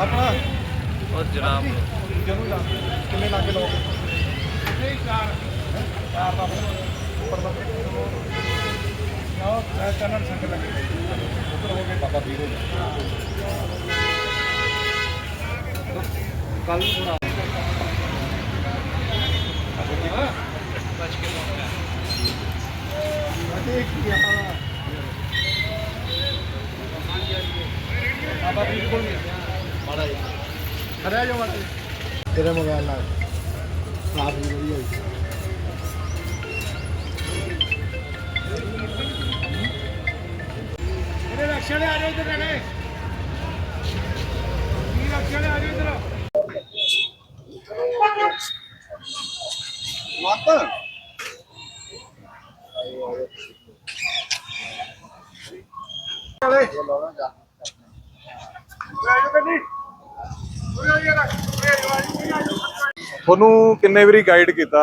ਆਪਣਾ। ਉਹ ਜਨਾਬ। ਜਦੋਂ ਜਾ ਕਿੰਨੇ ਲੱਗੇ ਲੋਕ? ਨਹੀਂ ਚਾਰ ਚਾਰ ਦਾ ਉੱਪਰ ਦਾ ਨਾ ਚੰਨ ਸੰਗ ਲੱਗੇ। ਉੱਪਰ ਹੋ ਗਏ ਬਾਬਾ ਵੀਰੋ ਕੱਲ ਨੂੰ ਬਣਾ ਬਚ ਕੇ ਮੌਕਾ ਅਤੇ ਇੱਕ ਗਿਆ ਬਾਬਾ ਵੀਰ ਕੋਲ ਜੀ ਖੜਿਆ ਜੋ ਮਤ ਤੇਰੇ ਮੋਬਾਈਲ ਨਾਲ ਸਾਫ਼ ਨਹੀਂ ਵਧੀਆ ਹੋਈ ਇਹਦੇ ਰਕਸ਼ਾ ਆ ਜਾਓ ਇੱਧਰ ਨੇ ਕੀ ਰਕਸ਼ਾ ਆ ਜਾਓ ਇੱਧਰ ਮਤ ਤੁਹਾਨੂੰ ਕਿੰਨੇ ਵਾਰੀ ਗਾਈਡ ਕੀਤਾ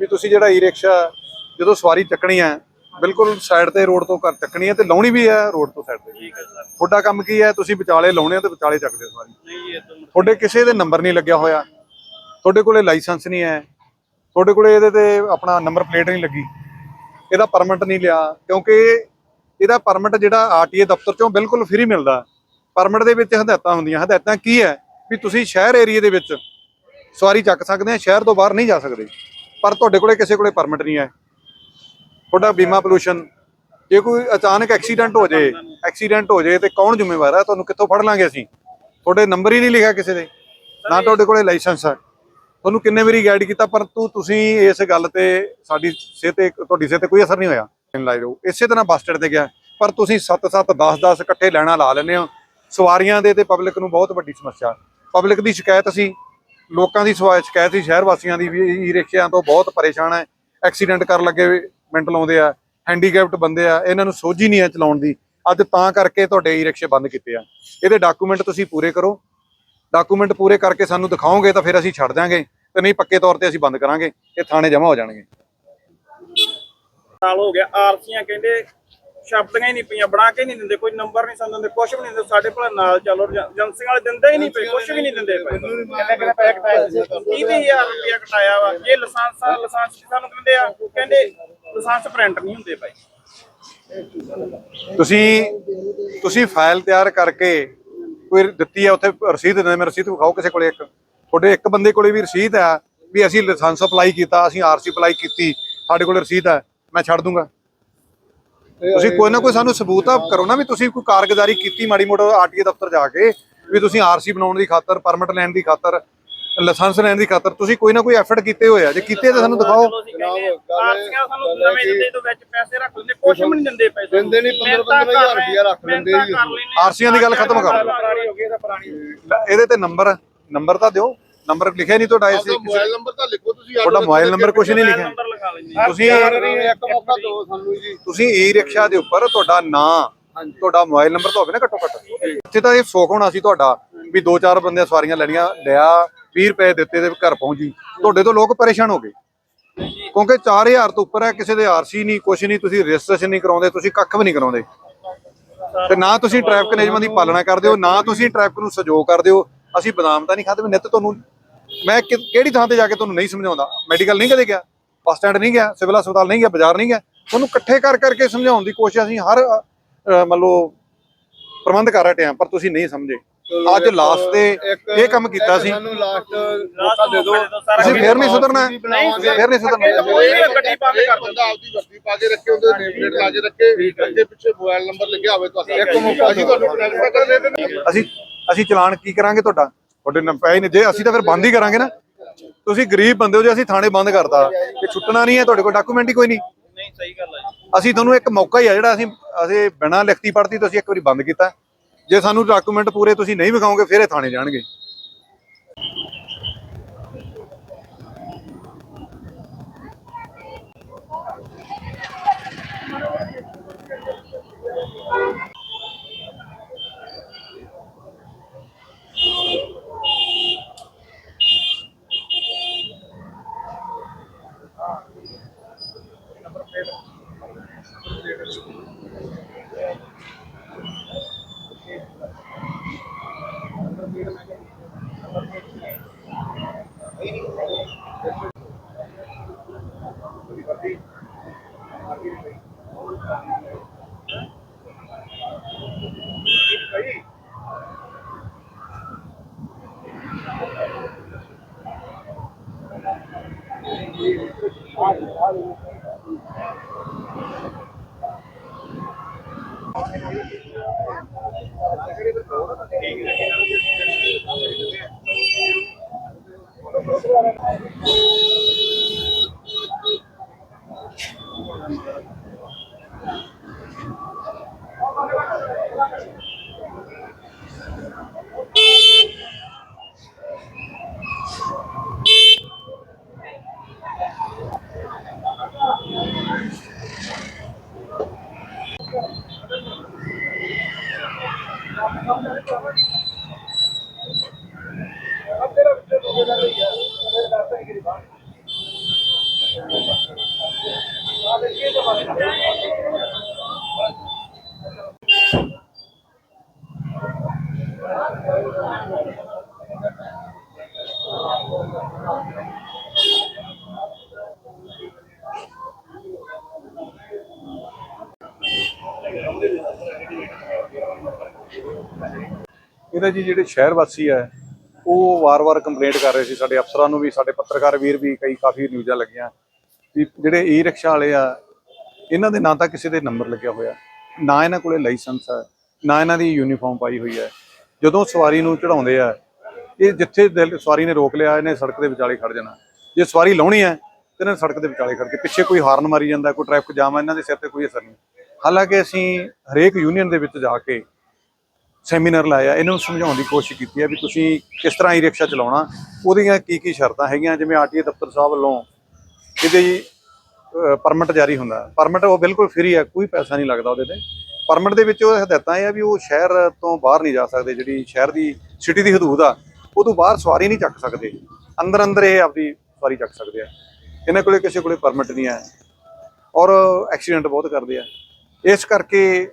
ਵੀ ਤੁਸੀਂ ਜਿਹੜਾ ਈ ਰਿਕਸ਼ਾ ਜਦੋਂ ਸਵਾਰੀ ਚੱਕਣੀ ਹੈ ਬਿਲਕੁਲ ਸਾਈਡ ਤੇ ਰੋਡ ਤੋਂ ਕਰ ਚੱਕਣੀ ਹੈ ਤੇ ਲਾਉਣੀ ਵੀ ਹੈ ਰੋਡ ਤੋਂ ਸਾਈਡ ਤੇ। ਠੀਕ ਹੈ ਸਰ। ਤੁਹਾਡਾ ਕੰਮ ਕੀ ਹੈ? ਤੁਸੀਂ ਵਿਚਾਲੇ ਲਾਉਣੇ ਆ ਤੇ ਵਿਚਾਲੇ ਚੱਕਦੇ ਸਵਾਰੀ। ਨਹੀਂ ਇਹ ਤਾਂ ਤੁਹਾਡੇ ਕਿਸੇ ਦੇ ਨੰਬਰ ਨਹੀਂ ਲੱਗਿਆ ਹੋਇਆ। ਤੁਹਾਡੇ ਕੋਲੇ ਲਾਇਸੈਂਸ ਨਹੀਂ ਹੈ। ਤੁਹਾਡੇ ਕੋਲੇ ਇਹਦੇ ਤੇ ਆਪਣਾ ਨੰਬਰ ਪਲੇਟ ਨਹੀਂ ਲੱਗੀ। ਇਹਦਾ ਪਰਮਿਟ ਨਹੀਂ ਲਿਆ ਕਿਉਂਕਿ ਇਹਦਾ ਪਰਮਿਟ ਜਿਹੜਾ ਆਰਟੀਏ ਦਫ਼ਤਰ ਚੋਂ ਬਿਲਕੁਲ ਫ੍ਰੀ ਮਿਲਦਾ। ਪਰਮਿਟ ਦੇ ਵਿੱਚ ਹਦਾਇਤਾਂ ਹੁੰਦੀਆਂ। ਹਦਾਇਤਾਂ ਕੀ ਹੈ? ਵੀ ਤੁਸੀਂ ਸ਼ਹਿਰ ਏਰੀਏ ਦੇ ਵਿੱਚ ਸਵਾਰੀ ਚੱਕ ਸਕਦੇ ਆ ਸ਼ਹਿਰ ਤੋਂ ਬਾਹਰ ਨਹੀਂ ਜਾ ਸਕਦੇ। ਪਰ ਤੁਹਾਡੇ ਕੋਲੇ ਕਿਸੇ ਕੋਲੇ ਪਰਮਿਟ ਨਹੀਂ ਹੈ। ਤੁਹਾਡਾ ਬੀਮਾ ਪੋਲੂਸ਼ਨ ਜੇ ਕੋਈ ਅਚਾਨਕ ਐਕਸੀਡੈਂਟ ਹੋ ਜੇ ਐਕਸੀਡੈਂਟ ਹੋ ਜੇ ਤੇ ਕੌਣ ਜ਼ਿੰਮੇਵਾਰ ਹੈ? ਤੁਹਾਨੂੰ ਕਿੱਥੋਂ ਫੜ ਲਾਂਗੇ ਅਸੀਂ? ਤੁਹਾਡੇ ਨੰਬਰ ਹੀ ਨਹੀਂ ਲਿਖਿਆ ਕਿਸੇ ਦੇ। ਨਾ ਤੁਹਾਡੇ ਕੋਲੇ ਲਾਇਸੈਂਸ ਹੈ। ਤੁਹਾਨੂੰ ਕਿੰਨੇ ਵਾਰੀ ਗਾਈਡ ਕੀਤਾ ਪਰ ਤੂੰ ਤੁਸੀਂ ਇਸ ਗੱਲ ਤੇ ਸਾਡੀ ਸਿਹਤ ਤੇ ਤੁਹਾਡੀ ਸਿਹਤ ਤੇ ਕੋਈ ਅਸਰ ਨਹੀਂ ਹੋਇਆ। ਲਾਈ ਰਹੋ। ਇਸੇ ਤਰ੍ਹਾਂ ਬੱਸ ਸਟੈਂਡ ਤੇ ਗਿਆ। ਪਰ ਤੁਸੀਂ 7-7 10-10 ਇਕੱਠੇ ਲੈਣਾ ਲਾ ਲੈਂਦੇ ਹੋ। ਸਵਾਰੀਆਂ ਦੇ ਤੇ ਪਬਲਿਕ ਨੂੰ ਬਹੁਤ ਵੱਡੀ ਸਮੱਸਿਆ। ਪਬਲਿਕ ਦੀ ਸ਼ਿਕਾਇਤ ਸੀ, ਲੋਕਾਂ ਦੀ ਸ਼ਿਕਾਇਤ ਸੀ, ਸ਼ਹਿਰ ਵਾਸੀਆਂ ਦੀ ਵੀ ਈ ਰਿਕਸ਼ਿਆਂ ਤੋਂ ਬਹੁਤ ਪਰੇਸ਼ਾਨ ਹੈ। ਐਕਸੀਡੈਂਟ ਕਰਨ ਲੱਗੇ ਮਿੰਟ ਲਾਉਂਦੇ ਆ, ਹੈਂਡੀਕੈਪਟ ਬੰਦੇ ਆ, ਇਹਨਾਂ ਨੂੰ ਸੋਝੀ ਨਹੀਂ ਹੈ ਚਲਾਉਣ ਦੀ। ਅੱਜ ਤਾਂ ਕਰਕੇ ਤੁਹਾਡੇ ਈ ਰਿਕਸ਼ੇ ਬੰਦ ਕੀਤੇ ਆ। ਇਹਦੇ ਡਾਕੂਮੈਂਟ ਤੁਸੀਂ ਪੂਰੇ ਕਰੋ। ਡਾਕੂਮੈਂਟ ਪੂਰੇ ਕਰਕੇ ਸਾਨੂੰ ਦਿਖਾਓਗੇ ਤਾਂ ਫਿਰ ਅਸੀਂ ਛੱਡ ਦਿਆਂਗੇ ਤੇ ਨਹੀਂ ਪੱਕੇ ਤੌਰ ਤੇ ਅਸੀਂ ਬੰਦ ਕਰਾਂਗੇ, ਇਹ ਥਾਣੇ ਜਮ੍ਹਾਂ ਹੋ ਜਾਣਗੇ। ਸਾਲ ਹੋ ਗਿਆ, ਆਰਸੀਆਂ ਕਹਿੰਦੇ ਸ਼ਬਦੀਆਂ ਹੀ ਨਹੀਂ ਪਈਆਂ, ਬਣਾ ਕੇ ਨਹੀਂ ਦਿੰਦੇ, ਕੋਈ ਨੰਬਰ ਨਹੀਂ ਸਾਨੂੰ ਦਿੰਦੇ ਕੁਝ ਵੀ ਨਹੀਂ ਦਿੰਦੇ, ਸਾਡੇ ਭਲਾ ਨਾਲ ਚੱਲੋ ਏਜੰਸੀਆਂ ਵਾਲੇ ਦਿੰਦੇ ਹੀ ਨਹੀਂ ਪਏ ਕੁਝ ਵੀ ਨਹੀਂ ਦਿੰਦੇ ਪਏ। ਕਿੰਨੇ ਕਿੰਨੇ ਪੈਸੇ ਕਟਾਏ ਸੀ? 20000 ਰੁਪਇਆ ਕਟਾਇਆ ਵਾ ਇਹ ਲਾਇਸੈਂਸ ਲਾਇਸੈਂਸ ਸਾਨੂੰ ਕਹਿੰਦੇ ਆ, ਕਹਿੰਦੇ ਲਾਇਸੈਂਸ ਪ੍ਰਿੰਟ ਨਹੀਂ ਹੁੰਦੇ ਭਾਈ। ਤੁਸੀਂ ਤੁਸੀਂ ਫਾਈਲ ਤਿਆਰ ਕਰਕੇ ਕੋਈ ਦਿੱਤੀ ਹੈ ਉੱਥੇ ਰਸੀਦ ਦਿੰਦੇ, ਮੈਂ ਰਸੀਦ ਵਿਖਾਓ ਕਿਸੇ ਕੋਲੇ ਇੱਕ। ਤੁਹਾਡੇ ਇੱਕ ਬੰਦੇ ਕੋਲੇ ਵੀ ਰਸੀਦ ਹੈ ਵੀ ਅਸੀਂ ਲਾਇਸੈਂਸ ਅਪਲਾਈ ਕੀਤਾ, ਅਸੀਂ ਆਰਸੀ ਅਪਲਾਈ ਕੀਤੀ, ਸਾਡੇ ਕੋਲ ਰਸੀਦ ਹੈ ਮੈਂ ਛੱਡ ਦੂੰਗਾ। ਤੁਸੀਂ ਕੋਈ ਨਾ ਕੋਈ ਸਾਨੂੰ ਸਬੂਤ ਆ ਕਰੋ ਨਾ ਵੀ ਤੁਸੀਂ ਕੋਈ ਕਾਰਗੁਜ਼ਾਰੀ ਕੀਤੀ ਮਾੜੀ ਮੋਟਾ ਆਰਟੀਏ ਦਫ਼ਤਰ ਜਾ ਕੇ ਵੀ ਤੁਸੀਂ ਆਰਸੀ ਬਣਾਉਣ ਦੀ ਖਾਤਰ ਪਰਮਿਟ ਲੈਣ ਦੀ ਖਾਤਰ ਲਾਇਸੈਂਸ ਲੈਣ ਦੀ ਖਾਤਰ ਤੁਸੀਂ ਕੋਈ ਨਾ ਕੋਈ ਐਫਰਟ ਕੀਤੇ ਹੋਏ ਆ। ਜੇ ਕੀਤੇ ਤਾਂ ਸਾਨੂੰ ਦਿਖਾਓ। ਆਰਸੀਆਂ ਸਾਨੂੰ ਨਵੇਂ ਦਿੰਦੇ ਤੋਂ ਵਿੱਚ ਪੈਸੇ ਰੱਖ ਲੈਂਦੇ ਕੁਝ ਵੀ ਨਹੀਂ ਦਿੰਦੇ ਪੈਸੇ। ਦਿੰਦੇ ਨਹੀਂ 15-15000 ਰੁਪਇਆ ਰੱਖ ਲੈਂਦੇ ਜੀ। ਆਰਸੀਆਂ ਦੀ ਗੱਲ ਖਤਮ ਕਰੋ। ਲੈ, ਇਹਦੇ ਤੇ ਨੰਬਰ ਨੰਬਰ ਤਾਂ ਦਿਓ। ਨੰਬਰ ਲਿਖਿਆ ਨਹੀਂ ਤੁਹਾਡਾ ਇਸ ਮੋਬਾਈਲ ਨੰਬਰ ਤਾਂ ਲਿਖੋ ਤੁਸੀਂ ਤੁਹਾਡਾ ਮੋਬਾਈਲ ਨੰਬਰ ਕੁਝ ਨਹੀਂ ਲਿਖਿਆ। ਤੁਸੀਂ ਇੱਕ ਮੌਕਾ ਦਿਓ ਸਾਨੂੰ ਜੀ। ਤੁਸੀਂ ਈ ਰਿਕਸ਼ਾ ਦੇ ਉੱਪਰ ਤੁਹਾਡਾ ਨਾਂ ਤੁਹਾਡਾ ਮੋਬਾਈਲ ਨੰਬਰ ਤਾਂ ਹੋਵੇ ਨਾ ਘੱਟੋ ਘੱਟ। ਇੱਥੇ ਤਾਂ ਇਹ ਸੁੱਖ ਹੋਣਾ ਸੀ ਤੁਹਾਡਾ ਵੀ ਦੋ ਚਾਰ ਬੰਦੇ ਸਵਾਰੀਆਂ ਲੈਣੀਆਂ ਲਿਆ 20 ਰੁਪਏ ਦਿੱਤੇ ਤੇ ਘਰ ਪਹੁੰਚੀ। ਤੁਹਾਡੇ ਤੋਂ ਲੋਕ ਪਰੇਸ਼ਾਨ ਹੋ ਗਏ। ਕਿਉਂਕਿ 4000 ਤੋਂ ਉੱਪਰ ਹੈ ਕਿਸੇ ਦੇ ਆਰਸੀ ਨਹੀਂ ਕੁਛ ਨਹੀਂ ਤੁਸੀਂ ਰਜਿਸਟ੍ਰੇਸ਼ਨ ਨਹੀਂ ਕਰਾਉਂਦੇ ਤੁਸੀਂ ਕੱਖ ਵੀ ਨਹੀਂ ਕਰਾਉਂਦੇ। ਤੇ ਨਾ ਤੁਸੀਂ ਟ੍ਰੈਫਿਕ ਨਿਯਮਾਂ ਦੀ ਪਾਲਣਾ ਕਰਦੇ ਹੋ ਨਾ ਤੁਸੀਂ ਟ੍ਰੈਫਿਕ ਨੂੰ ਸਹਿਯੋਗ ਕਰਦੇ ਹੋ। ਅਸੀਂ ਬਦਾਮ ਤਾਂ ਨਹੀਂ ਖਾਦੇ ਵੀ ਨਿੱਤ ਤੁਹਾਨੂੰ ਮੈਂ ਕਿਹੜੀ ਥਾਂ ਤੇ ਜਾ ਕੇ ਤੁਹਾਨੂੰ ਨਹੀਂ ਸਮਝਾਉਂਦਾ? ਮੈਡੀਕਲ ਨਹੀਂ ਕਦੇ ਗਿਆ? ਬੱਸ ਸਟੈਂਡ ਨਹੀਂ ਗਿਆ ਸਿਵਲ ਹਸਪਤਾਲ ਨਹੀਂ ਗਿਆ ਬਾਜ਼ਾਰ ਨਹੀਂ ਗਿਆ। ਤੁਹਾਨੂੰ ਇਕੱਠੇ ਕਰ ਕਰਕੇ ਸਮਝਾਉਣ ਦੀ ਕੋਸ਼ਿਸ਼ ਅਸੀਂ ਹਰ ਮੰਨ ਲਓ ਪ੍ਰਬੰਧ ਕਰ ਰਹੇ ਹਾਂ ਪਰ ਤੁਸੀਂ ਨਹੀਂ ਸਮਝੇ। ਅੱਜ ਲਾਸਟ ਤੇ ਇਹ ਕੰਮ ਕੀਤਾ ਸੀ। ਸਾਨੂੰ ਲਾਸਟ ਮੌਕਾ ਦੇ ਦਿਓ। ਅਸੀਂ ਫੇਰ ਨਹੀਂ ਸੁਧਰਨਾ ਨਹੀਂ, ਫੇਰ ਨਹੀਂ ਸੁਧਰਨਾ ਕੋਈ ਵੀ ਗੱਡੀ ਬੰਦ ਕਰ ਬੰਦਾ ਆਪਦੀ ਵਰਦੀ ਪਾ ਕੇ ਰੱਖੇ ਹੁੰਦੇ ਨੇਮ ਪਲੇਟ ਲਾ ਕੇ ਰੱਖੇ ਅੱਗੇ ਪਿੱਛੇ ਮੋਬਾਈਲ ਨੰਬਰ ਲੱਗਿਆ ਹੋਵੇ ਤੁਹਾਡਾ ਇੱਕ ਮੌਕਾ ਜੀ ਤੁਹਾਨੂੰ ਟ੍ਰਾਂਸਫਰ ਕਰ ਦੇ ਦੇਣਗੇ ਅਸੀਂ ਅਸੀਂ ਚਲਾਨ ਕੀ ਕਰਾਂਗੇ ਤੁਹਾਡਾ? ਤੁਹਾਡੇ ਨ ਪੈਸੇ ਨੇ ਜੇ ਅਸੀਂ ਤਾਂ ਫਿਰ ਬੰਦ ਹੀ ਕਰਾਂਗੇ ਨਾ। ਤੁਸੀਂ ਗਰੀਬ ਬੰਦੇ ਹੋ ਜੇ ਅਸੀਂ ਥਾਣੇ ਬੰਦ ਕਰਤਾ। ਇਹ ਛੁੱਟਣਾ ਨਹੀਂ ਹੈ ਤੁਹਾਡੇ ਕੋਲ ਡਾਕੂਮੈਂਟ ਹੀ ਕੋਈ ਨਹੀਂ। ਨਹੀਂ ਸਹੀ ਗੱਲ ਹੈ ਜੀ। ਅਸੀਂ ਤੁਹਾਨੂੰ ਇੱਕ ਮੌਕਾ ਹੀ ਆ ਜਿਹੜਾ ਅਸੀਂ ਅਸੀਂ ਬਿਨਾਂ ਲਿਖਤੀ ਪੜਤੀ ਤੋਂ ਅਸੀਂ ਇੱਕ ਵਾਰੀ ਬੰਦ ਕੀਤਾ। ਜੇ ਸਾਨੂੰ ਡਾਕੂਮੈਂਟ ਪੂਰੇ ਤੁਸੀਂ ਨਹੀਂ ਵਿਖਾਓਗੇ ਫਿਰ ਇਹ ਥਾਣੇ ਜਾਣਗੇ। Valeu. ਇਹਦਾ ਜੀ ਜਿਹੜੇ ਸ਼ਹਿਰ ਵਾਸੀ ਹੈ ਉਹ ਵਾਰ-ਵਾਰ ਕੰਪਲੇਂਟ ਕਰ ਰਹੇ ਸੀ, ਸਾਡੇ ਅਫਸਰਾਂ ਨੂੰ ਵੀ, ਸਾਡੇ ਪੱਤਰਕਾਰ ਵੀਰ ਵੀ ਕਈ ਕਾਫੀ ਨਿਊਜ਼ਾਂ ਲੱਗੀਆਂ ਵੀ ਜਿਹੜੇ ਈ ਰਿਕਸ਼ਾ ਵਾਲੇ ਆ, ਇਹਨਾਂ ਦੇ ਨਾਂ ਤਾਂ ਕਿਸੇ ਦੇ ਨੰਬਰ ਲੱਗਿਆ ਹੋਇਆ, ਨਾ ਇਹਨਾਂ ਕੋਲੇ ਲਾਇਸੈਂਸ ਹੈ ਨਾ ਇਹਨਾਂ ਦੀ ਯੂਨੀਫਾਰਮ ਪਾਈ ਹੋਈ ਹੈ ਜਦੋਂ ਸਵਾਰੀ ਨੂੰ ਚੜਾਉਂਦੇ ਆ, ਇਹ ਜਿੱਥੇ ਦਿਲ- ਸਵਾਰੀ ਨੇ ਰੋਕ ਲਿਆ, ਇਹਨੇ ਸੜਕ ਦੇ ਵਿਚਾਲੇ ਖੜ ਜਾਣਾ। ਜੇ ਸਵਾਰੀ ਲਾਉਣੀ ਹੈ ਤੇ ਇਹਨਾਂ ਨੇ ਸੜਕ ਦੇ ਵਿਚਾਲੇ ਖੜ ਕੇ ਪਿੱਛੇ ਕੋਈ ਹਾਰਨ ਮਾਰੀ ਜਾਂਦਾ, ਕੋਈ ਟ੍ਰੈਫਿਕ ਜਾਮ ਹੈ ਇਹਨਾਂ ਦੇ ਸਿਰ ਤੇ ਕੋਈ ਅਸਰ ਨਹੀਂ। ਹਾਲਾਂਕਿ ਅਸੀਂ ਹਰੇਕ ਯੂਨੀਅਨ ਦੇ ਵਿੱਚ ਜਾ ਕੇ ਸੈਮੀਨਾਰ ਲਾਇਆ, ਇਹਨਾਂ ਨੂੰ ਸਮਝਾਉਣ ਦੀ ਕੋਸ਼ਿਸ਼ ਕੀਤੀ ਹੈ ਵੀ ਤੁਸੀਂ ਕਿਸ ਤਰ੍ਹਾਂ ਹੀ ਰਿਕਸ਼ਾ ਚਲਾਉਣਾ। ਉਹਦੀਆਂ ਕੀ ਕੀ ਸ਼ਰਤਾਂ ਹੈਗੀਆਂ, ਜਿਵੇਂ ਆਰਟੀਏ ਦਫ਼ਤਰ ਸਾਹਿਬ ਵੱਲੋਂ ਇਹਦੇ ਪਰਮਿਟ ਜਾਰੀ ਹੁੰਦਾ। ਪਰਮਿਟ ਉਹ ਬਿਲਕੁਲ ਫ੍ਰੀ ਹੈ, ਕੋਈ ਪੈਸਾ ਨਹੀਂ ਲੱਗਦਾ ਉਹਦੇ ਤੇ। ਪਰਮਿਟ ਦੇ ਵਿੱਚ ਉਹ ਹਦਾਇਤਾਂ ਇਹ ਆ ਵੀ ਉਹ ਸ਼ਹਿਰ ਤੋਂ ਬਾਹਰ ਨਹੀਂ ਜਾ ਸਕਦੇ, ਜਿਹੜੀ ਸ਼ਹਿਰ ਦੀ ਸਿਟੀ ਦੀ ਹਦੂਦ ਆ, ਉਹ ਤੋਂ ਬਾਹਰ ਸਵਾਰੀ ਨਹੀਂ ਚੱਕ ਸਕਦੇ। ਅੰਦਰ ਅੰਦਰ ਇਹ ਆਪਦੀ ਸਵਾਰੀ ਚੱਕ ਸਕਦੇ ਆ। ਇਹਨਾਂ ਕੋਲੇ ਕਿਸੇ ਕੋਲੇ ਪਰਮਿਟ ਨਹੀਂ ਹੈ। ਔਰ ਐਕਸੀਡੈਂਟ ਬਹੁਤ ਕਰਦੇ ਆ। ਇਸ ਕਰਕੇ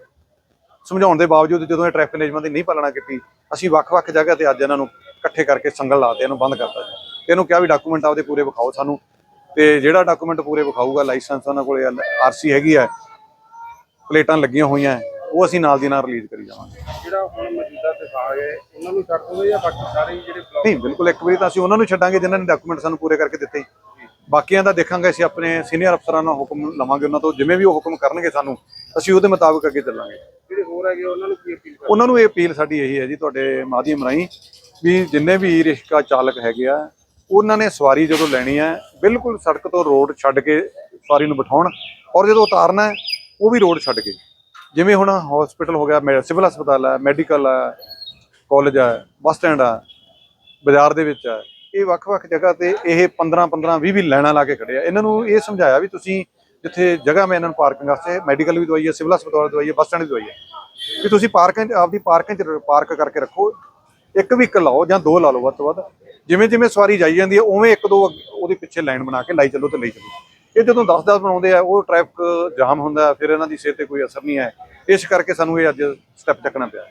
ਸਮਝਾਉਣ ਦੇ ਬਾਵਜੂਦ ਜਦੋਂ ਇਹ ਟ੍ਰੈਫਿਕ ਨਿਯਮਾਂ ਦੀ ਨਹੀਂ ਪਾਲਣਾ ਕੀਤੀ ਅਸੀਂ ਵੱਖ-ਵੱਖ ਜਗ੍ਹਾ ਤੇ ਅੱਜ ਇਹਨਾਂ ਨੂੰ ਇਕੱਠੇ ਕਰਕੇ ਸੰਗਲ ਲਾਤੇ ਇਹਨੂੰ ਬੰਦ ਕਰਤਾ ਜੀ। ਇਹਨੂੰ ਕਿਹਾ ਵੀ ਡਾਕੂਮੈਂਟ ਆਪਦੇ ਪੂਰੇ ਵਿਖਾਓ ਸਾਨੂੰ। ਤੇ ਜਿਹੜਾ ਡਾਕੂਮੈਂਟ ਪੂਰੇ ਵਿਖਾਊਗਾ ਲਾਇਸੈਂਸ ਉਹਨਾਂ ਕੋਲੇ ਆਰਸੀ ਹੈਗੀ ਹੈ ਪਲੇਟਾਂ ਲੱਗੀਆਂ ਹੋਈਆਂ ਉਹ ਅਸੀਂ ਨਾਲ ਦੀ ਨਾਲ ਰਿਲੀਜ਼ ਕਰੀ ਜਾਵਾਂਗੇ। ਜਿਹੜਾ ਹੁਣ ਮੌਜੂਦਾ ਵਿਭਾਗ ਹੈ ਉਹਨਾਂ ਨੂੰ ਛੱਡ ਦੋਗੇ ਜਾਂ ਬਾਕੀ ਸਾਰੇ ਜਿਹੜੇ ਬਲੌਕ ਨਹੀਂ ਬਿਲਕੁਲ ਇੱਕ ਵਾਰੀ ਤਾਂ ਅਸੀਂ ਉਹਨਾਂ ਨੂੰ ਛੱਡਾਂਗੇ ਜਿਨ੍ਹਾਂ ਨੇ ਡਾਕੂਮੈਂਟ ਸਾਨੂੰ ਪੂਰੇ ਕਰਕੇ ਦਿੱਤੇ। ਬਾਕੀਆਂ ਦਾ ਦੇਖਾਂਗੇ ਅਸੀਂ ਆਪਣੇ ਸੀਨੀਅਰ ਅਫਸਰਾਂ ਨਾਲ ਹੁਕਮ ਲਵਾਂਗੇ ਉਹਨਾਂ ਤੋਂ ਜਿਵੇਂ ਵੀ ਉਹ ਹੁਕਮ ਕਰਨਗੇ ਸਾਨੂੰ ਅਸੀਂ ਉਹਦੇ ਮੁਤਾਬਕ ਅੱਗੇ ਚੱਲਾਂਗੇ। ਜਿਹੜੇ ਹੈਗੇ, ਉਹਨਾਂ ਨੂੰ ਕੀ ਅਪੀਲ ਉਹਨਾਂ ਨੂੰ ਇਹ ਅਪੀਲ ਸਾਡੀ ਇਹੀ ਹੈ ਜੀ, ਤੁਹਾਡੇ ਮਾਧਿਅਮ ਰਾਹੀਂ ਵੀ ਜਿੰਨੇ ਵੀ ਈ ਰਿਕਸ਼ਾ ਚਾਲਕ ਹੈਗੇ ਆ, ਉਹਨਾਂ ਨੇ ਸਵਾਰੀ ਜਦੋਂ ਲੈਣੀ ਹੈ, ਬਿਲਕੁਲ ਸੜਕ ਤੋਂ ਰੋਡ ਛੱਡ ਕੇ ਸਵਾਰੀ ਨੂੰ ਬਿਠਾਉਣ ਔਰ ਜਦੋਂ ਉਤਾਰਨਾ ਹੈ, ਉਹ ਵੀ ਰੋਡ ਛੱਡ ਕੇ। ਜਿਵੇਂ ਹੁਣ ਹਸਪੀਟਲ ਹੋ ਗਿਆ, ਮੈ- ਸਿਵਲ ਹਸਪਤਾਲ ਹੈ ਮੈਡੀਕਲ ਹੈ ਕਾਲਜ ਹੈ ਬੱਸ ਸਟੈਂਡ ਹੈ, ਬਾਜ਼ਾਰ ਦੇ ਵਿੱਚ ਹੈ, ਇਹ ਵੱਖ-ਵੱਖ ਜਗ੍ਹਾ ਤੇ ਇਹ 15 15 20 20 ਲਾਈਨਾਂ ਲਾ ਕੇ ਖੜੇ ਆ। ਇਹਨਾਂ ਨੂੰ ਇਹ ਸਮਝਾਇਆ ਵੀ ਤੁਸੀਂ ਜਿੱਥੇ ਜਗ੍ਹਾ ਮੈਂ ਇਹਨਾਂ ਨੂੰ ਪਾਰਕਿੰਗ ਵਾਸਤੇ ਮੈਡੀਕਲ ਵੀ ਦਵਾਈ ਹੈ, ਸਿਵਲ ਹਸਪਤਾਲ ਦਵਾਈ ਹੈ ਬੱਸ ਸਟੈਂਡ ਵੀ ਦਵਾਈ ਹੈ। ਵੀ ਤੁਸੀਂ ਪਾਰਕਾਂ 'ਚ ਆਪਦੀ ਪਾਰਕਾਂ ਚ ਪਾਰਕ ਕਰਕੇ ਰੱਖੋ। ਇੱਕ ਵੀ ਇੱਕ ਲਾਓ ਜਾਂ ਦੋ ਲਾ ਲਓ ਵੱਧ ਤੋਂ ਵੱਧ। ਜਿਵੇਂ ਜਿਵੇਂ ਸਵਾਰੀ ਜਾਈ ਜਾਂਦੀ ਹੈ, ਉਵੇਂ ਇੱਕ ਦੋ ਅੱਗੇ- ਉਹਦੇ ਪਿੱਛੇ ਲਾਈਨ ਬਣਾ ਕੇ ਲਾਈ ਚੱਲੋ ਤੇ ਲਈ ਚੱਲੋ। ਇਹ ਜਦੋਂ 10-10 ਬਣਾਉਂਦੇ ਆ, ਉਹ ਟ੍ਰੈਫਿਕ ਜਾਮ ਹੁੰਦਾ, ਫਿਰ ਇਹਨਾਂ ਦੀ ਸਿਹਤ ਤੇ ਕੋਈ ਅਸਰ ਨਹੀਂ ਹੈ। ਇਸ ਕਰਕੇ ਸਾਨੂੰ ਇਹ ਅੱਜ ਸਟੈਪ ਚੱਕਣਾ ਪਿਆ।